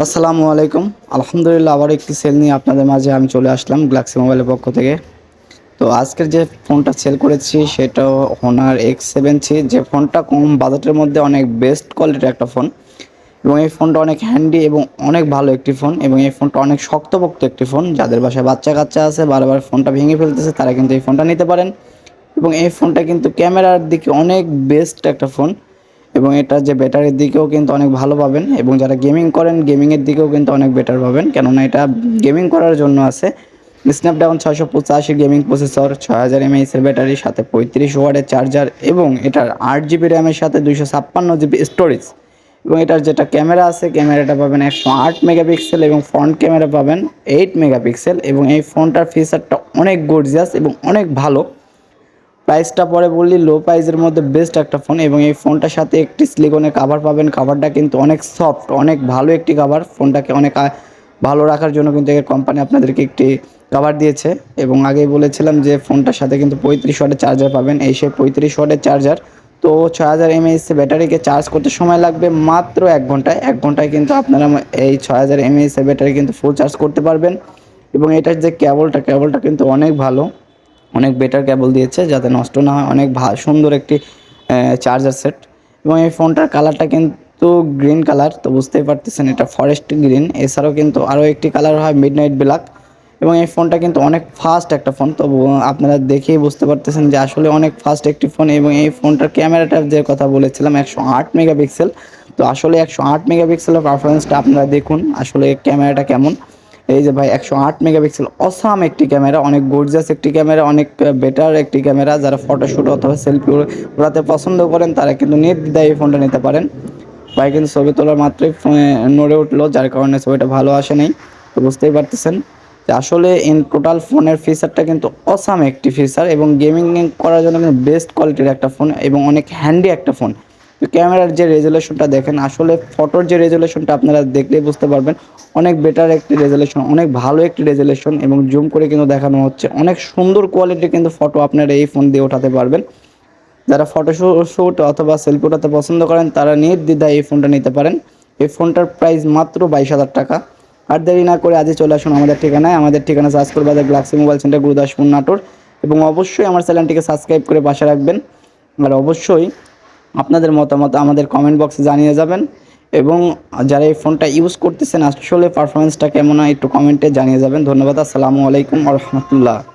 আসসালামু আলাইকুম। আলহামদুলিল্লাহ আবার একটি সেল নিয়ে আপনাদের মাঝে আমি চলে আসলাম গ্লাক্সি মোবাইলের পক্ষ থেকে। তো আজকের যে ফোনটা সেল করেছি সেটা হোনার এক্স সেভেন সি যে ফোনটা কম বাজেটের মধ্যে অনেক বেস্ট কোয়ালিটির একটা ফোন এবং এই ফোনটা অনেক হ্যান্ডি এবং অনেক ভালো একটি ফোন এবং এই ফোনটা অনেক শক্তপোক্ত একটি ফোন যাদের বাসায় বাচ্চা কাচ্চা আছে, বারবার ফোনটা ভেঙে ফেলতেছে, তারা কিন্তু এই ফোনটা নিতে পারেন। এবং এই ফোনটা কিন্তু ক্যামেরার দিকে অনেক বেস্ট একটা ফোন এবং এটা যে ব্যাটারির দিকেও কিন্তু অনেক ভালো পাবেন এবং যারা গেমিং করেন গেমিংয়ের দিকেও কিন্তু অনেক বেটার পাবেন। কেননা এটা গেমিং করার জন্য আছে। স্ন্যাপড্রাগন ছয়শো পঁচাশি গেমিং প্রসেসর ছয় হাজার এমএইচের ব্যাটারির সাথে পঁয়ত্রিশ ওয়ার্ডের চার্জার এবং এটার আট জিবি র্যামের সাথে দুইশো ছাপ্পান্ন জিবি স্টোরেজ এবং এটার যেটা ক্যামেরা আছে ক্যামেরাটা পাবেন একশো আট মেগাপিক্সেল এবং ফ্রন্ট ক্যামেরা পাবেন এইট মেগাপিক্সেল এবং এই ফোনটার ফিচারটা অনেক গর্জিয়াস এবং অনেক ভালো। প্রাইসটা পরে বললি লো প্রাইসের মধ্যে বেস্ট একটা ফোন এবং এই ফোনটার সাথে একটি সিলিকনের কাভার পাবেন। কাভারটা কিন্তু অনেক সফট অনেক ভালো একটি কাভার ফোনটাকে অনেক ভালো রাখার জন্য কিন্তু এই কোম্পানি আপনাদেরকে একটি কাভার দিয়েছে। এবং আগেই বলেছিলাম যে ফোনটার সাথে কিন্তু পঁয়ত্রিশ ওয়াটের চার্জার পাবেন। এই সেই পঁয়ত্রিশ ওয়াটের চার্জার তো ছয় হাজার এমএএইচ ব্যাটারিকে চার্জ করতে সময় লাগবে মাত্র এক ঘন্টায়। এক ঘন্টায় কিন্তু আপনারা এই ছয় হাজার এমএএইচ ব্যাটারি কিন্তু ফুল চার্জ করতে পারবেন। এবং এটার যে কেবলটা কেবলটা কিন্তু অনেক ভালো। অনেক বেটার কেবল দিয়েছে যাতে নষ্ট না হয়, অনেক সুন্দর একটি চার্জার সেট এবং এই ফোনটার কালারটা কিন্তু গ্রিন কালার তো বুঝতেই পারতেছেন এটা ফরেস্ট গ্রিন এছাড়াও কিন্তু আরও একটি কালার হয় মিড নাইট ব্ল্যাক এবং এই ফোনটা কিন্তু অনেক ফাস্ট একটা ফোন, তো আপনারা দেখেই বুঝতে পারতেছেন যে আসলে অনেক ফাস্ট একটি ফোন। এবং এই ফোনটার ক্যামেরাটার যে কথা বলেছিলাম, একশো আট মেগাপিক্সেল তো আসলে একশো আট মেগাপিক্সেলের পারফরমেন্সটা আপনারা দেখুন, আসলে ক্যামেরাটা কেমন। এই যে ভাই, একশো আট মেগাপিক্সেল অসাম একটি ক্যামেরা, অনেক গর্জিয়াস একটি ক্যামেরা, অনেক বেটার একটি ক্যামেরা। যারা ফটোশ্যুট অথবা সেলফি ওড়াতে পছন্দ করেন, তারা কিন্তু নির্দ্বিধায় এই ফোনটা নিতে পারেন। ভাই কিন্তু ছবি তোলার মাত্রই ফোনে নড়ে উঠল, যার কারণে ছবিটা ভালো আসে নাই। তো বুঝতেই পারতেছেন যে আসলে ইন টোটাল ফোনের ফিচারটা কিন্তু অসাম একটি ফিচার এবং গেমিং করার জন্য কিন্তু বেস্ট কোয়ালিটির একটা ফোন এবং অনেক হ্যান্ডি একটা ফোন তো ক্যামেরার যে রেজুলেশনটা দেখেন, আসলে ফটোর যে রেজুলেশনটা আপনারা দেখলেই বুঝতে পারবেন, অনেক বেটার একটি রেজুলেশন অনেক ভালো একটি রেজুলেশন এবং জুম করে কিন্তু দেখানো হচ্ছে। অনেক সুন্দর কোয়ালিটির কিন্তু ফটো আপনারা এই ফোন দিয়ে ওঠাতে পারবেন। যারা ফটো শ্যুট অথবা সেলফি ওঠাতে পছন্দ করেন, তারা নির্দ্বিধায় এই ফোনটা নিতে পারেন। এই ফোনটার প্রাইস মাত্র বাইশ হাজার টাকা। আর দেরি না করে আজই চলে আসুন আমাদের ঠিকানায়। আমাদের ঠিকানা সাজপুর বাজার, Galaxy mobile centre, Gurudaspur, Natore. এবং অবশ্যই আমার চ্যানেলটিকে সাবস্ক্রাইব করে পাশে রাখবেন। আর অবশ্যই আপনাদের মতামত আমাদের কমেন্ট বক্সে জানিয়ে যাবেন। এবং যারা এই ফোনটা ইউজ করতেছেন, আসলে পারফরমেন্সটা কেমন হয় একটু কমেন্টে জানিয়ে যাবেন। ধন্যবাদ, আসসালামু আলাইকুম রহমতুল্লাহ।